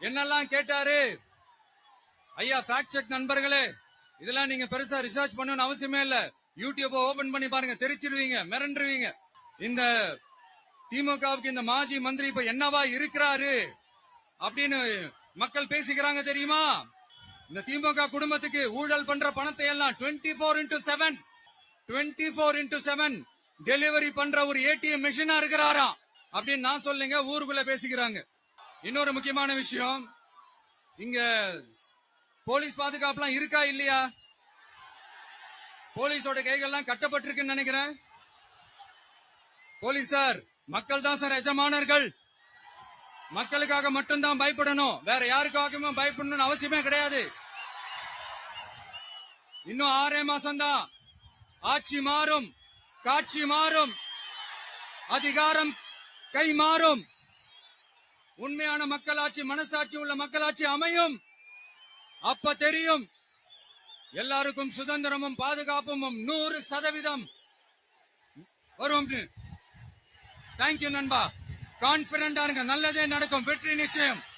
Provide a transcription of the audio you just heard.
என்னெல்லாம் கேட்டாரு? ஐயா ஃபேக்ட் செக் நண்பர்களே இதெல்லாம் நீங்க பெருசா ரிசர்ச் பண்ணணும்னு அவசியமே இல்ல. யூடியூப் ஓபன் பண்ணி பாருங்க தெரிச்சிருவீங்க மிரண்டுருவீங்க. இந்த திமுகவுக்கு இந்த மாஜி மந்திரி இப்ப என்னவா இருக்கிறாரு அப்படின்னு மக்கள் பேசிக்கிறாங்க தெரியுமா? இந்த திமுக குடும்பத்துக்கு ஊழல் பண்ற பணத்தை எல்லாம் twenty four into seven twenty four into seven delivery பண்ற ஒரு ஏடிஎம் மிஷினா இருக்கிறாராம் அப்படின்னு நான் சொல்லுங்க ஊருக்குள்ள பேசிக்கிறாங்க. இன்னொரு முக்கியமான விஷயம். இங்க போலீஸ் பாதுகாப்புலாம் இருக்கா இல்லையா? போலீஸோட கைகள்லாம் கட்டப்பட்டிருக்குன்னு நினைக்கிறேன். போலீஸ் சார் மக்கள் தான் சார் எஜமானர்கள். மக்களுக்காக மட்டும்தான் பயப்படணும். வேற யாருக்காகவும் பயப்படணும்னு அவசியமே கிடையாது. இன்னும் ஆறே மாசம் தான் ஆட்சி மாறும் காட்சி மாறும். அதிகாரம் கை மாறும். உண்மையான மக்களாட்சி மனசாட்சி உள்ள மக்களாட்சி அமையும். அப்ப தெரியும். எல்லாருக்கும் சுதந்திரமும் பாதுகாப்பும் நூறு சதவீதம். வரும் தேங்க்யூ நண்பா. கான்பிடண்டா இருங்க. நல்லதே நடக்கும். வெற்றி நிச்சயம்.